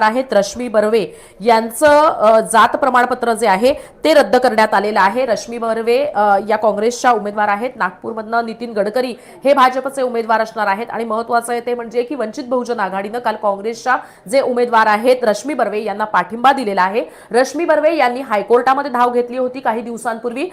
आहेत. रश्मी बर्वे यांचं जात प्रमाणपत्र जे आहे ते रद्द करण्यात आलेलं आहे. रश्मी बर्वे या काँग्रेसच्या उमेदवार आहेत. नागपूरमधनं नितीन गडकरी हे भाजपचे उमेदवार असणार आहेत. आणि महत्वाचं आहे ते म्हणजे की वंचित बहुजन आघाडीनं काल काँग्रेसच्या जे उमेदवार आहेत रश्मी बर्वे यांना पाठिंबा दिलेला आहे. रश्मी बर्वे यांनी हायकोर्टामध्ये धाव घेतली होती काही दिवसांपूर्वी.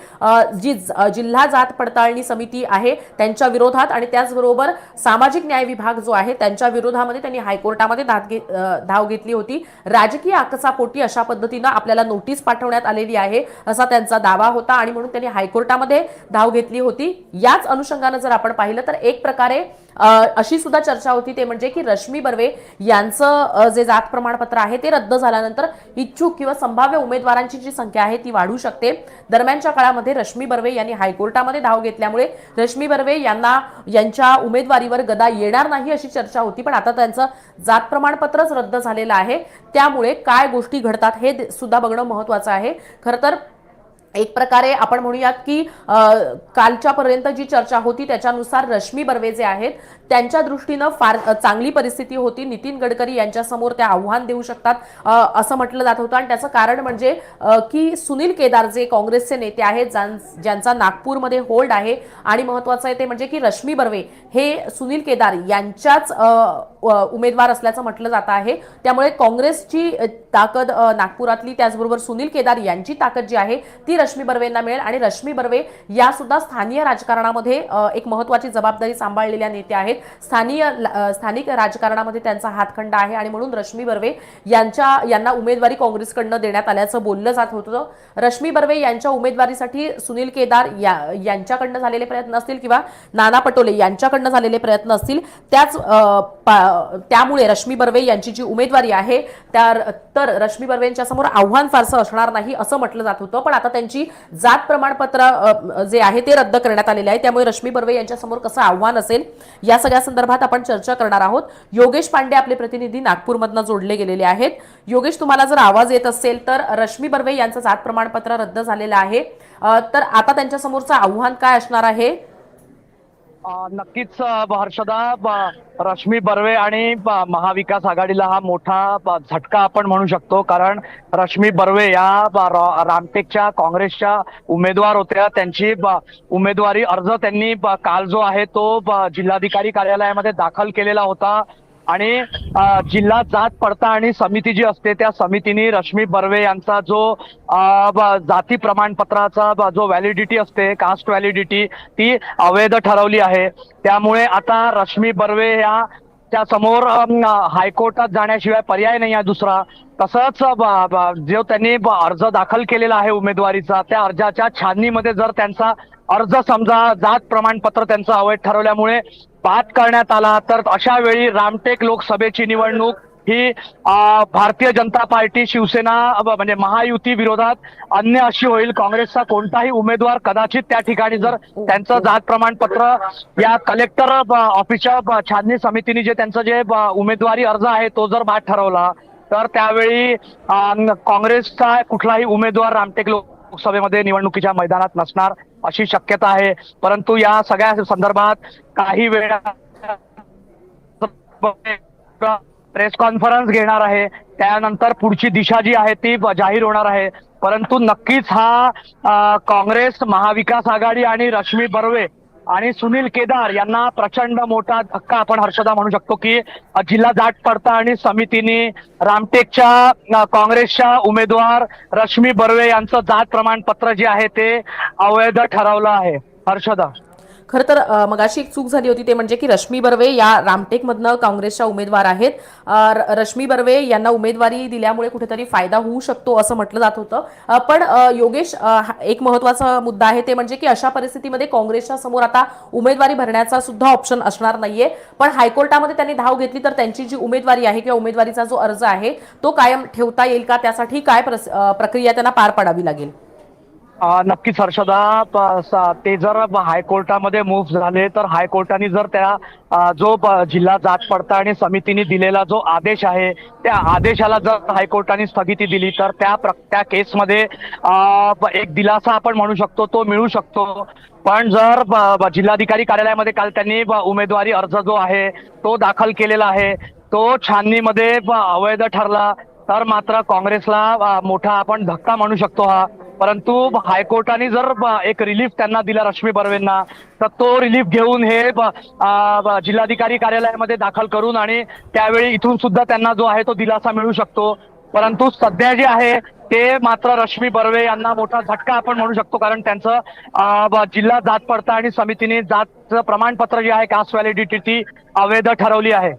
जी जिल्हा जात पडताळणी समिती आहे त्यांच्या विरोधात आणि त्याचबरोबर सामाजिक न्याय विभाग जो आहे त्यांच्या विरोधामध्ये त्यांनी हायकोर्टामध्ये धाव घेतली घेतली होती. राजकीय आकसापोटी अशा पद्धतीनं आपल्याला नोटीस पाठवण्यात आलेली आहे असा त्यांचा दावा होता आणि म्हणून त्यांनी हायकोर्टामध्ये धाव घेतली होती. याच अनुषंगानं जर आपण पाहिलं तर एक प्रकारे अशी सुद्धा चर्चा होती ते म्हणजे की रश्मी बर्वे यांचं जे जात प्रमाणपत्र आहे ते रद्द झाल्यानंतर इच्छुक किंवा संभाव्य उमेदवारांची जी संख्या आहे ती वाढू शकते. दरम्यानच्या काळामध्ये रश्मी बर्वे यांनी हायकोर्टामध्ये धाव घेतल्यामुळे रश्मी बर्वे यांना यांच्या उमेदवारीवर गदा येणार नाही अशी चर्चा होती पण आता त्यांचं जात प्रमाणपत्रच रद्द झालेलं आहे. त्यामुळे काय गोष्टी घडतात हे सुद्धा बघणं महत्वाचं आहे. खरं तर एक प्रकारे आपण म्हणूयात की कालच्यापर्यंत कालच्या पर्यंत जी चर्चा होती त्याच्यानुसार रश्मी बर्वे जे आहेत त्यांच्या दृष्टीनं फार चांगली परिस्थिती होती. नितीन गडकरी यांच्यासमोर त्या आव्हान देऊ शकतात असं म्हटलं जात होतं. आणि त्याचं कारण म्हणजे की सुनील केदार जे काँग्रेसचे नेते आहेत ज्यां- ज्यांचा नागपूरमध्ये होल्ड आहे. आणि महत्वाचं आहे ते म्हणजे की रश्मी बर्वे हे सुनील केदार यांच्याच उमेदवार असल्याचं म्हटलं जात आहे. त्यामुळे काँग्रेसची ताकद नागपुरातली त्याचबरोबर सुनील केदार यांची ताकद जी आहे ती रश्मी बर्वेंना मिळेल. आणि रश्मी बर्वे या सुद्धा स्थानीय राजकारणामध्ये एक महत्वाची जबाबदारी सांभाळलेल्या नेत्या आहेत. स्थानीय स्थानिक राजकारणामध्ये त्यांचा हातखंडा आहे आणि म्हणून रश्मी बर्वे यांच्या यांना उमेदवारी काँग्रेसकडनं देण्यात आल्याचं बोललं जात होतं. रश्मी बर्वे यांच्या उमेदवारीसाठी सुनील केदार या यांच्याकडनं झालेले प्रयत्न असतील किंवा नाना पटोले यांच्याकडनं झालेले प्रयत्न असतील त्याच पा- त्यामुळे रश्मी बर्वे यांची जी उमेदवारी आहे त्या तर रश्मी बर्वे यांच्या समोर आव्हान फारसं असणार नाही असं म्हटलं जात होतं. पण आता त्यांची जात प्रमाणपत्र जे आहे ते रद्द करण्यात आलेले आहे. त्यामुळे रश्मी बर्वे यांच्या समोर कसं आव्हान असेल या सगळ्या संदर्भात आपण चर्चा करणार आहोत. योगेश पांडे आपले प्रतिनिधी नागपूरमधनं जोडले गेलेले आहेत. योगेश तुम्हाला जर आवाज येत असेल तर रश्मी बर्वे यांचं जात प्रमाणपत्र रद्द झालेलं आहे. तर आता त्यांच्यासमोरचं आव्हान काय असणार आहे? नक्कीच हर्षदा रश्मी बर्वे आणि महाविकास आघाडीला हा मोठा झटका आपण म्हणू शकतो. कारण रश्मी बर्वे या रामटेकच्या काँग्रेसच्या उमेदवार होत्या. त्यांची उमेदवारी अर्ज त्यांनी काल जो आहे तो जिल्हाधिकारी कार्यालयामध्ये दाखल केलेला होता. आणि जिल्हा जात पडताळणी समिती जी असते त्या समितीने रश्मी बर्वे यांचा जो जाती प्रमाणपत्राचा जो व्हॅलिडिटी असते कास्ट व्हॅलिडिटी ती अवैध ठरवली आहे. त्यामुळे आता रश्मी बर्वे या त्या समोर हायकोर्टात जाण्याशिवाय पर्याय नाही आहे दुसरा. तसंच जो त्यांनी अर्ज दाखल केलेला आहे उमेदवारीचा त्या अर्जाच्या छाननीमध्ये जर त्यांचा अर्ज समजा जात प्रमाणपत्र त्यांचं अवैध ठरवल्यामुळे बाद करण्यात आला तर अशा वेळी रामटेक लोकसभेची निवडणूक ही भारतीय जनता पार्टी शिवसेना म्हणजे महायुती विरोधात अन्य अशी होईल. काँग्रेसचा कोणताही उमेदवार कदाचित त्या ठिकाणी जर त्यांचं जात प्रमाणपत्र या कलेक्टर ऑफिसच्या छाननी समितीने जे त्यांचं जे उमेदवारी अर्ज आहे तो जर बाद ठरवला तर त्यावेळी काँग्रेसचा कुठलाही उमेदवार रामटेक लोकसभेमध्ये निवडणुकीच्या मैदानात नसणार. अशी शक्यता आहे. परंतु या सगळ्या संदर्भात काही वेळा प्रेस कॉन्फरन्स घेणार आहे. त्यानंतर पुढची दिशा जी आहे ती जाहीर होणार आहे. परंतु नक्कीच हा काँग्रेस महाविकास आघाडी आणि रश्मी बर्वे आणि सुनील केदार यांना प्रचंड मोठा धक्का आपण हर्षदा म्हणू शकतो की जिल्हा जिल्हा जाट पडताळणी समितीने रामटेकच्या काँग्रेसच्या उमेदवार रश्मी बर्वे यांचं जात प्रमाणपत्र जे आहे ते अवैध ठरवलं आहे. हर्षदा. खरं तर मगाशी एक चूक झाली होती ते म्हणजे की रश्मी बर्वे या रामटेकमधनं काँग्रेसच्या उमेदवार आहेत. रश्मी बर्वे यांना उमेदवारी दिल्यामुळे कुठेतरी फायदा होऊ शकतो असं म्हटलं जात होतं. पण योगेश हा एक महत्त्वाचा मुद्दा आहे ते म्हणजे की अशा परिस्थितीमध्ये काँग्रेसच्या समोर आता उमेदवारी भरण्याचा सुद्धा ऑप्शन असणार नाहीये. पण हायकोर्टामध्ये त्यांनी धाव घेतली तर त्यांची जी उमेदवारी आहे किंवा उमेदवारीचा जो अर्ज आहे तो कायम ठेवता येईल का? त्यासाठी काय प्रस- प्रक्रिया त्यांना पार पाडावी लागेल? नक्कीच हर्षदा ते जर हायकोर्टामध्ये मूव्ह झाले तर हायकोर्टाने जर त्या जो जिल्हा जात पडताळणी समितीने दिलेला जो आदेश आहे त्या आदेशाला जर हायकोर्टाने स्थगिती दिली तर त्या त्या केसमध्ये एक दिलासा आपण म्हणू शकतो तो मिळू शकतो. पण जर जिल्हाधिकारी कार्यालयामध्ये काल त्यांनी उमेदवारी अर्ज जो आहे तो दाखल केलेला आहे तो छाननीमध्ये अवैध ठरला तर मात्र काँग्रेसला मोठा आपण धक्का म्हणू शकतो हा. परंतु हायकोर्टाने जर एक रिलीफ त्यांना दिला रश्मी बर्वेंना तर तो रिलीफ घेऊन हे जिल्हाधिकारी कार्यालयामध्ये दाखल करून आणि त्यावेळी इथून सुद्धा त्यांना जो आहे तो दिलासा मिळू शकतो. परंतु सध्या जे आहे ते मात्र रश्मी बर्वे यांना मोठा झटका आपण म्हणू शकतो कारण त्यांचं जिल्हा जात पडताळणी समितीने जातचं प्रमाणपत्र जे आहे कास्ट व्हॅलिडिटी ती अवैध ठरवली आहे.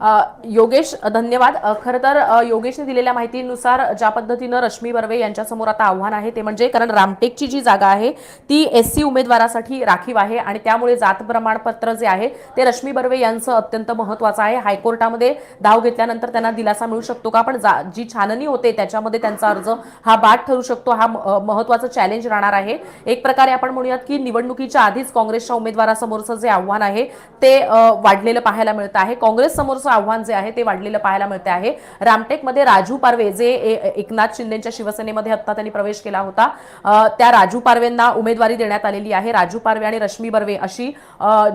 योगेश धन्यवाद. खरं तर योगेशने दिलेल्या माहितीनुसार ज्या पद्धतीनं रश्मी बर्वे यांच्यासमोर आता आव्हान आहे ते म्हणजे कारण रामटेकची जी जागा आहे ती एस सी उमेदवारासाठी राखीव आहे आणि त्यामुळे जात प्रमाणपत्र जे आहे ते रश्मी बर्वे यांचं अत्यंत महत्वाचं आहे. हायकोर्टामध्ये धाव घेतल्यानंतर त्यांना दिलासा मिळू शकतो का? पण जा- जी छाननी होते त्याच्यामध्ये त्यांचा अर्ज हा बाद ठरू शकतो हा म- महत्वाचं चॅलेंज राहणार आहे. एक प्रकारे आपण म्हणूयात की निवडणुकीच्या आधीच काँग्रेसच्या उमेदवारासमोरचं जे आव्हान आहे ते वाढलेलं पाहायला मिळतं आहे. काँग्रेससमोरचं महत्वाचं आव्हान जे आहे ते वाढलेलं पाहायला मिळते आहे. रामटेकमध्ये राजू पारवे जे ए- एकनाथ शिंदेच्या शिवसेनेमध्ये आत्ता त्यांनी प्रवेश केला होता त्या राजू पारवेंना उमेदवारी देण्यात आलेली आहे. राजू पारवे आणि रश्मी बर्वे अशी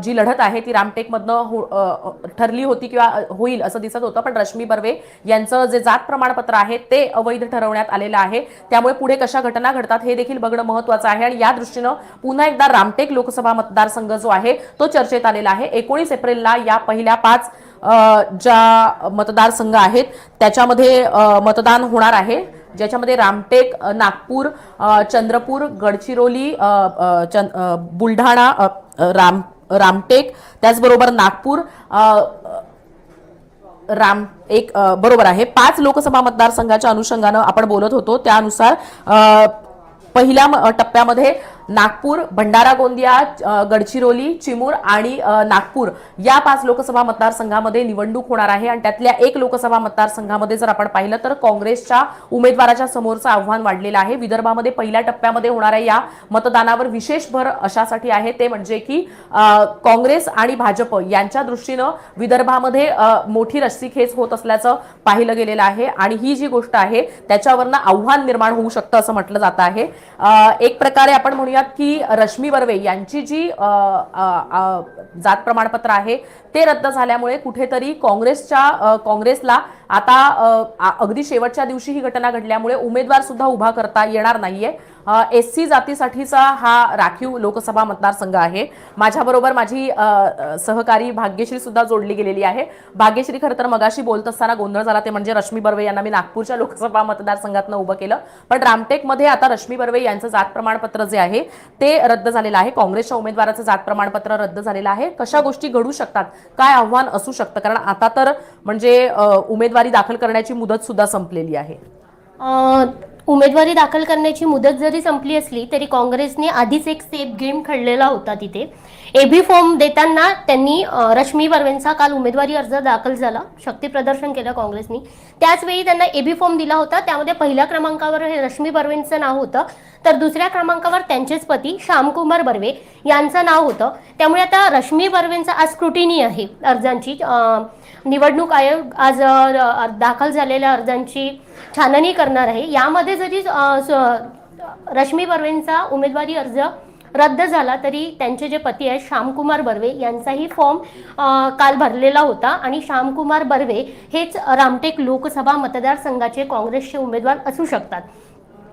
जी लढत आहे ती रामटेकमधनं हो- ठरली होती किंवा होईल असं दिसत होतं. पण रश्मी बर्वे यांचं जे जात प्रमाणपत्र आहे ते अवैध ठरवण्यात आलेलं आहे. त्यामुळे पुढे कशा घटना घडतात हे देखील बघणं महत्वाचं आहे. आणि या दृष्टीनं पुन्हा एकदा रामटेक लोकसभा मतदारसंघ जो आहे तो चर्चेत आलेला आहे. एकोणीस एप्रिलला या पहिल्या पाच ज्या मतदारसंघ आहेत त्याच्यामध्ये मतदान होणार आहे. ज्याच्यामध्ये रामटेक नागपूर चंद्रपूर गडचिरोली चंद- बुलढाणा राम रामटेक त्याचबरोबर नागपूर राम एक बरोबर आहे. पाच लोकसभा मतदारसंघाच्या अनुषंगानं आपण बोलत होतो. त्यानुसार पहिल्या म- टप्प्यामध्ये नागपूर भंडारा गोंदिया गडचिरोली चिमूर आणि नागपूर या पाच लोकसभा मतदारसंघामध्ये निवडणूक होणार आहे. आणि त्यातल्या एक लोकसभा मतदारसंघामध्ये जर आपण पाहिलं तर काँग्रेसच्या उमेदवाराच्या समोरचं आव्हान वाढलेलं आहे. विदर्भामध्ये पहिल्या टप्प्यामध्ये होणाऱ्या या मतदानावर विशेष भर अशासाठी आहे. ते म्हणजे की काँग्रेस आणि भाजप यांच्या दृष्टीनं विदर्भामध्ये मोठी रस्सीखेच होत असल्याचं पाहिलं गेलेलं आहे. आणि ही जी गोष्ट आहे त्याच्यावरनं आव्हान निर्माण होऊ शकतं असं म्हटलं जात आहे. एक प्रकारे आपण म्हणूया म्हणूयात की रश्मी बर्वे यांची जी जात प्रमाणपत्र आहे ते रद्द झाल्यामुळे कुठेतरी काँग्रेसच्या काँग्रेसला आता अगदी शेवटच्या दिवशी ही घटना घडल्यामुळे उमेदवार सुद्धा उभा करता येणार नाहीये. एस सी जातीसाठीचा हा राखीव लोकसभा मतदारसंघ आहे. माझ्याबरोबर माझी सहकारी भाग्यश्री सुद्धा जोडली गेलेली आहे. भाग्यश्री खरं तर मगाशी बोलत असताना गोंधळ झाला ते म्हणजे रश्मी बर्वे यांना मी नागपूरच्या लोकसभा मतदारसंघातनं उभं केलं. पण रामटेकमध्ये आता रश्मी बर्वे यांचं जात प्रमाणपत्र जे आहे ते रद्द झालेलं आहे. काँग्रेसच्या उमेदवाराचं जात प्रमाणपत्र रद्द झालेलं आहे. कशा गोष्टी घडू शकतात काय आव्हान असू शकतं? कारण आता तर म्हणजे उमेदवार उमेदवारी दाखल करण्याची मुदत सुद्धा संपलेली आहे. उमेदवारी दाखल करण्याची मुदत जरी संपली असली तरी काँग्रेसने आधीच एक सेफ गेम खेळलेला होता तिथे. एबी फॉर्म देताना त्यांनी रश्मी बर्वेंचा काल उमेदवारी अर्ज दाखल झाला शक्ती प्रदर्शन केलं काँग्रेसनी. त्याचवेळी त्यांना एबी फॉर्म दिला होता त्यामध्ये पहिल्या क्रमांकावर हे रश्मी बर्वेंचं नाव होतं. तर दुसऱ्या क्रमांकावर त्यांचेच पती श्यामकुमार बर्वे यांचं नाव होतं. त्यामुळे आता रश्मी बर्वेंचा आज स्क्रुटिनी आहे. अर्जांची निवडणूक आयोग आज दाखल झालेल्या अर्जांची छाननी करणार आहे. यामध्ये जरी स- रश्मी बर्वेंचा उमेदवारी अर्ज रद्द झाला तरी त्यांचे जे पती आहेत श्यामकुमार बर्वे यांचाही फॉर्म काल भरलेला होता. आणि श्यामकुमार बर्वे हेच रामटेक लोकसभा मतदारसंघाचे काँग्रेसचे उमेदवार असू शकतात.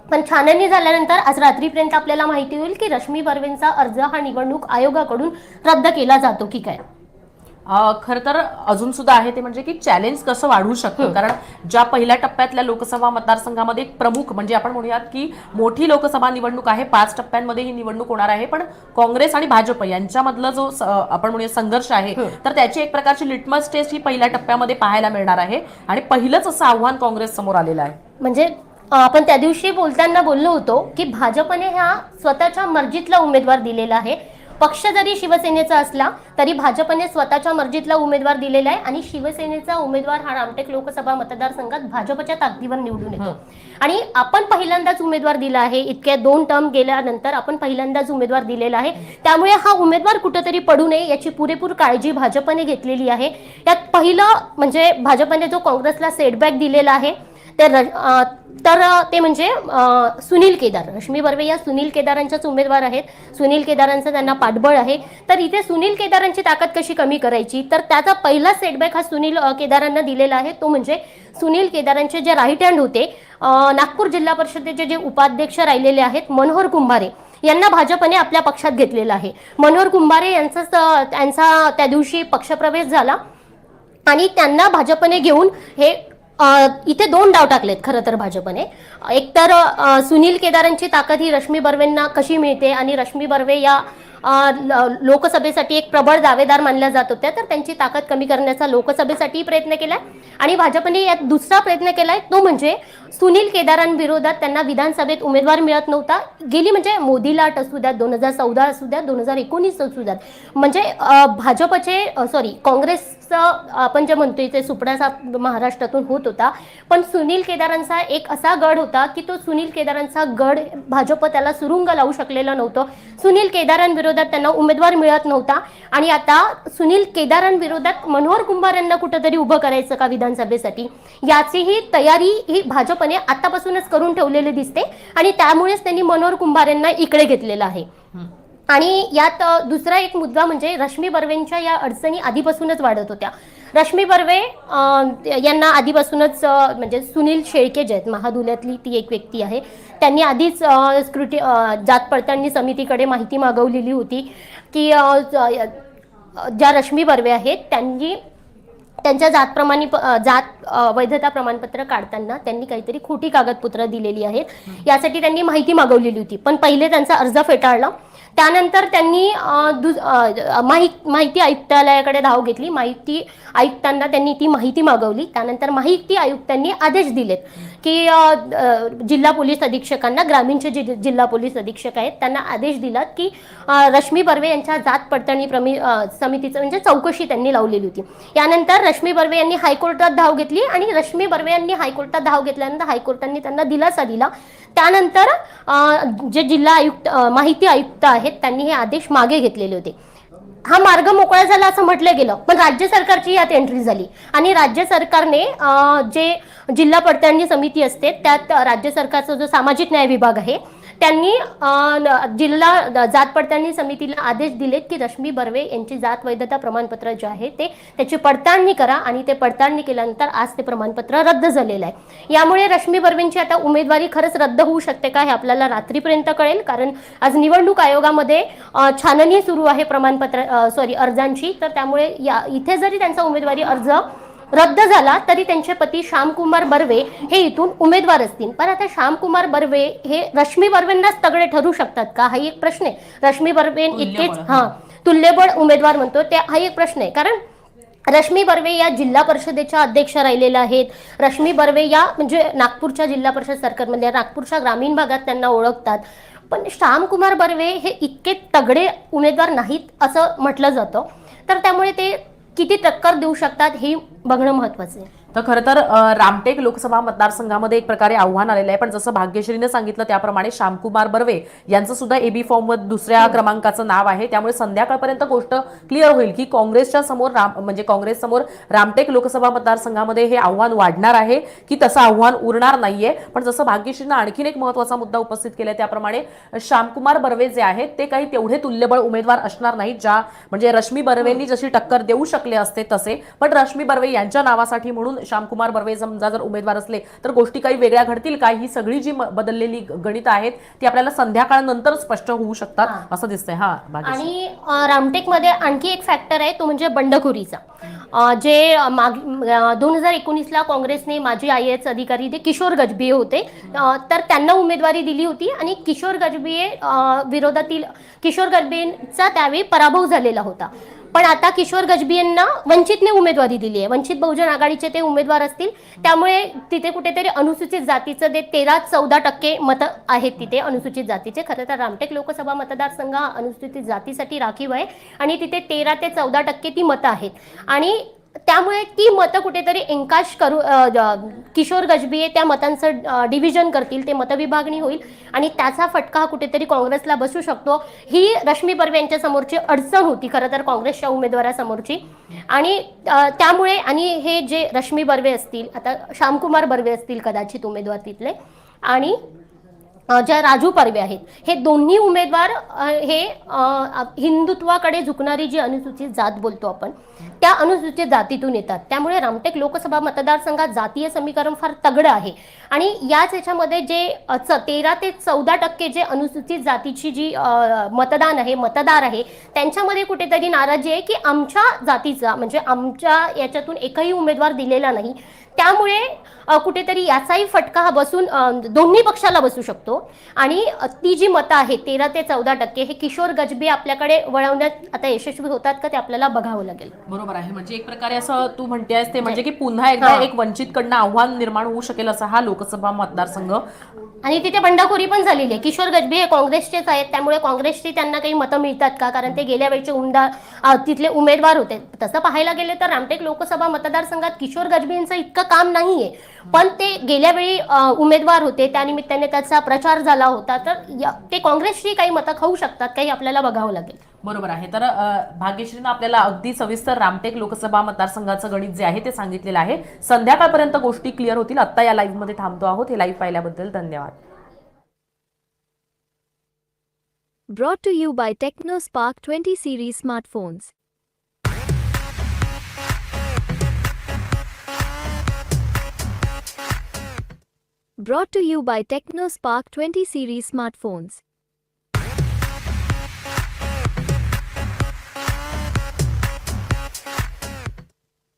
पण छाननी झाल्यानंतर आज रात्रीपर्यंत आपल्याला माहिती होईल की रश्मी बर्वेंचा अर्ज हा निवडणूक आयोगाकडून रद्द केला जातो की काय? खरं तर अजून सुद्धा आहे ते म्हणजे की चॅलेंज कसं वाढू शकतं? कारण ज्या पहिल्या टप्प्यातल्या लोकसभा मतदारसंघामध्ये एक प्रमुख म्हणजे आपण म्हणूयात की मोठी लोकसभा निवडणूक आहे. पाच टप्प्यांमध्ये ही निवडणूक होणार आहे. पण काँग्रेस आणि भाजप यांच्यामधला जो आपण म्हणूया संघर्ष आहे तर त्याची एक प्रकारची लिटमस टेस्ट ही पहिल्या टप्प्यामध्ये पाहायला मिळणार आहे. आणि पहिलंच असं आव्हान काँग्रेस समोर आलेलं आहे. म्हणजे आपण त्या दिवशी बोलताना बोललो होतो की भाजपने ह्या स्वतःच्या मर्जीतला उमेदवार दिलेला आहे. पक्ष जरी शिवसेनेचा असला तरी भाजपने स्वतःच्या मर्जीतला उमेदवार दिलेला आहे आणि शिवसेनेचा उमेदवार हा रामटेक लोकसभा मतदारसंघात भाजपच्या ताकदीवर निवडून येतो. आणि आपण पहिल्यांदाच उमेदवार दिला आहे. इतक्या दोन टर्म गेल्यानंतर आपण पहिल्यांदाच उमेदवार दिलेला आहे. त्यामुळे हा उमेदवार कुठेतरी पडू नये याची पुरेपूर काळजी भाजपने घेतलेली आहे. यात पहिलं म्हणजे भाजपने जो काँग्रेसला सेटबॅक दिलेला आहे तर र- तर ते म्हणजे सुनील केदार. रश्मी बर्वे या सुनील केदारांच्याच उमेदवार आहेत. सुनील केदारांचं त्यांना पाठबळ आहे. तर इथे सुनील केदारांची ताकद कशी कमी करायची? तर त्याचा पहिला सेटबॅक हा सुनील केदारांना दिलेला आहे. तो म्हणजे सुनील केदारांचे जे राईट हँड होते नागपूर जिल्हा परिषदेचे जे उपाध्यक्ष राहिलेले आहेत मनोहर कुंभारे यांना भाजपने आपल्या पक्षात घेतलेलं आहे. मनोहर कुंभारे यांचाच त्यांचा त्या दिवशी पक्षप्रवेश झाला आणि त्यांना भाजपने घेऊन हे इथे दोन डाव टाकलेत खरं तर भाजपने. एक तर सुनील केदारांची ताकद ही रश्मी बर्वेंना कशी मिळते आणि रश्मी बर्वे या ल- लोकसभेसाठी एक प्रबळ दावेदार मानल्या जात होत्या तर त्यांची ताकद कमी करण्याचा लोकसभेसाठी प्रयत्न केलाय. आणि भाजपने यात दुसरा प्रयत्न केलाय तो म्हणजे सुनील केदारांविरोधात त्यांना विधानसभेत उमेदवार मिळत नव्हता. गेली म्हणजे मोदी लाट असू द्यात दोन हजार चौदा असू द्यात दोन हजार एकोणीस असू द्यात म्हणजे भाजपचे सॉरी काँग्रेस आपण जे म्हणतोय ते सुपडाचा महाराष्ट्रातून होत होता. पण सुनील केदारांचा एक असा गड होता की तो सुनील केदारांचा गड भाजप त्याला सुरुंग लावू शकलेलं नव्हतं. सुनील केदारांविरोधात त्यांना उमेदवार मिळत नव्हता. आणि आता सुनील केदारांविरोधात मनोहर कुंभार यांना कुठंतरी उभं करायचं का विधानसभेसाठी? याचीही तयारी ही भाजपने आतापासूनच करून ठेवलेली दिसते. आणि त्यामुळेच त्यांनी मनोहर कुंभार यांना इकडे घेतलेलं आहे. आणि यात दुसरा एक मुद्दा म्हणजे रश्मी बर्वेंच्या या अडचणी आधीपासूनच वाढत होत्या. रश्मी बर्वे यांना आधीपासूनच म्हणजे सुनील शेळके जे आहेत महादुल्यातली ती एक व्यक्ती आहे त्यांनी आधीच स्क्रुटी जात पडताळणी समितीकडे माहिती मागवलेली होती की ज्या रश्मी बर्वे आहेत त्यांनी त्यांच्या जात प्रमाणी जात वैधता प्रमाणपत्र काढताना त्यांनी काहीतरी खोटी कागदपत्र दिलेली आहेत. यासाठी त्यांनी माहिती मागवलेली होती. पण पहिले त्यांचा अर्ज फेटाळला. त्यानंतर त्यांनी दु- माहि माहिती आयुक्तालयाकडे धाव घेतली. माहिती आयुक्तांना त्यांनी ती माहिती मागवली. त्यानंतर माहिती आयुक्तांनी आदेश दिलेत की जिल्हा पोलीस अधीक्षकांना ग्रामीणचे जे जिल्हा पोलीस अधीक्षक आहेत त्यांना आदेश दिला की रश्मी बर्वे यांच्या जात पडताळणी प्रमि समितीचं म्हणजे चौकशी त्यांनी लावलेली होती. यानंतर रश्मी बर्वे यांनी हायकोर्टात धाव घेतली आणि रश्मी बर्वे यांनी हायकोर्टात धाव घेतल्यानंतर हायकोर्टाने त्यांना दिलासा दिला. त्यानंतर जे जिल्हा आयुक्त माहिती आयुक्त आहेत त्यांनी हे आदेश मागे घेतलेले होते. हा मार्ग मोकळा झाला असं म्हटलं गेलं पण राज्य सरकारची यात एंट्री झाली. आणि राज्य सरकारने जे जिल्हा पडताळणी समिती असते त्यात राज्य सरकारचा जो सामाजिक न्याय विभाग आहे त्यांनी जिल्हा जात पडताळणी समितीला आदेश दिलेत की रश्मी बर्वे यांची जात वैधता प्रमाणपत्र जे आहे ते त्याची पडताळणी करा आणि ते पडताळणी केल्यानंतर आज ते प्रमाणपत्र रद्द झालेलं आहे. यामुळे रश्मी बर्वेंची आता उमेदवारी खरंच रद्द होऊ शकते का हे आपल्याला रात्रीपर्यंत कळेल कारण आज निवडणूक आयोगामध्ये छाननी सुरू आहे प्रमाणपत्र सॉरी अर्जांची. तर त्यामुळे या इथे जरी त्यांचा उमेदवारी अर्ज रद्द झाला तरी त्यांचे पती श्यामकुमार बर्वे हे इथून उमेदवार असतील. पण आता श्यामकुमार बर्वे हे रश्मी बर्वेंनाच तगडे ठरू शकतात का? हा एक प्रश्न आहे. रश्मी बर्वे इतकेच हा तुल्यबळ उमेदवार म्हणतो. ते हा एक प्रश्न आहे. कारण रश्मी बर्वे या जिल्हा परिषदेच्या अध्यक्ष राहिलेल्या आहेत. रश्मी बर्वे या म्हणजे नागपूरच्या जिल्हा परिषद सरकारमधल्या नागपूरच्या ग्रामीण भागात त्यांना ओळखतात. पण श्यामकुमार बर्वे हे इतके तगडे उमेदवार नाहीत असं म्हटलं जातं. तर त्यामुळे ते किती टक्कर देऊ शकतात हे बघणं महत्वाचं आहे. तर खरं तर रामटेक लोकसभा मतदारसंघामध्ये एक प्रकारे आव्हान आलेलं आहे. पण जसं भाग्यश्रीने सांगितलं त्याप्रमाणे श्यामकुमार बर्वे यांचं सुद्धा एबी फॉर्मवर दुसऱ्या क्रमांकाचं नाव आहे. त्यामुळे संध्याकाळपर्यंत गोष्ट क्लिअर होईल की काँग्रेसच्या समोर राम म्हणजे काँग्रेस समोर रामटेक लोकसभा मतदारसंघामध्ये हे आव्हान वाढणार आहे की तसं आव्हान उरणार नाहीये. पण जसं भाग्यश्रीनं आणखीन एक महत्त्वाचा मुद्दा उपस्थित केलाय त्याप्रमाणे श्यामकुमार बर्वे जे आहेत ते काही तेवढे तुल्यबळ उमेदवार असणार नाहीत ज्या म्हणजे रश्मी बर्वेंनी जशी टक्कर देऊ शकले असते तसे. पण रश्मी बर्वे यांच्या नावासाठी म्हणून श्यामकुमार बर्वे समजा जर उमेदवार असले तर गोष्टी काही वेगळ्या घडतील का? ही सगळी जी बदललेली गणित आहेत ती आपल्याला संध्याकाळनंतर स्पष्ट होऊ शकतात असं दिसतंय. हा आणि अ, रामटेकमध्ये आणखी एक फॅक्टर आहे तो म्हणजे बंडखोरीचा. जे माग दोन हजार एकोणीसला काँग्रेसने माजी आय एस अधिकारी ते किशोर गजबिये होते तर त्यांना उमेदवारी दिली होती आणि किशोर गजबिये विरोधातील किशोर गजबियेंचा त्यावेळी पराभव झालेला होता. पण आता किशोर गजबियेंना वंचितने उमेदवारी दिली आहे. वंचित बहुजन आघाडीचे ते उमेदवार असतील. त्यामुळे तिथे कुठेतरी अनुसूचित जातीचं ते तेरा चौदा टक्के मतं आहेत तिथे अनुसूचित जातीचे. खरं तर रामटेक लोकसभा मतदारसंघ हा अनुसूचित जातीसाठी राखीव आहे. आणि तिथे तेरा ते चौदा टक्के ती मतं आहेत. आणि त्यामुळे ती मतं कुठेतरी एन्काश करू किशोर गजबीये त्या मतांचं डिव्हिजन करतील ते मतविभागणी होईल आणि त्याचा फटका हा कुठेतरी काँग्रेसला बसू शकतो. ही रश्मी बर्वे यांच्या समोरची अडचण होती खरं तर काँग्रेसच्या उमेदवारासमोरची. आणि त्यामुळे आणि हे जे रश्मी बर्वे असतील आता श्यामकुमार बर्वे असतील कदाचित उमेदवार तिथले. आणि ज्या राजू परवे आहेत हे दोन्ही उमेदवार हे हिंदुत्वाकडे झुकणारी जी अनुसूचित जात बोलतो आपण त्या अनुसूचित जातीतून येतात. त्यामुळे रामटेक लोकसभा मतदारसंघात जातीय समीकरण फार तगडं आहे. आणि याच याच्यामध्ये जे तेरा ते चौदा टक्के जे अनुसूचित जातीची जी मतदान आहे मतदार आहे त्यांच्यामध्ये कुठेतरी नाराजी आहे की आमच्या जातीचा म्हणजे आमच्या याच्यातून एकही उमेदवार दिलेला नाही. त्यामुळे कुठेतरी याचाही फटका हा बसून दोन्ही पक्षाला बसू शकतो. आणि ती जी मतं आहेत तेरा ते चौदा टक्के हे किशोर गजबे आपल्याकडे वळवण्यात आता यशस्वी होतात का ते आपल्याला बघावं लागेल. बरोबर आहे. म्हणजे एक प्रकारे असं तू म्हणतेस ते म्हणजे की पुन्हा एकदा. एक वंचितकडनं आव्हान निर्माण होऊ शकेल असा हा लोकसभा मतदारसंघ. आणि तिथे बंडखोरी पण झालेली आहे. किशोर गजबे हे काँग्रेसचेच आहेत. त्यामुळे काँग्रेसची त्यांना काही मतं मिळतात का? कारण ते गेल्या वेळचे उमदार तिथले उमेदवार होते. तसं पाहायला गेले तर रामटेक लोकसभा मतदारसंघात किशोर गजबे यांचं इतकं काम नाहीये. पण ते गेल्या वेळी उमेदवार होते. त्यानिमित्ताने त्याचा प्रचार झाला होता. तर ते काँग्रेसची काही मतं खाऊ शकतात? काही आपल्याला बघावं लागेल. बरोबर आहे. तर भाग्यश्रीनं आपल्याला अगदी सविस्तर रामटेक लोकसभा मतदारसंघाचं गणित जे आहे ते सांगितलेलं आहे. संध्याकाळपर्यंत गोष्टी क्लिअर होतील. आत्ता या लाईव्हमध्ये थांबतो आहोत. हे लाईव्ह पाहिल्याबद्दल धन्यवाद. Brought to you by TechnoSpark 20 series smartphones. Brought to you by TechnoSpark 20 series smartphones.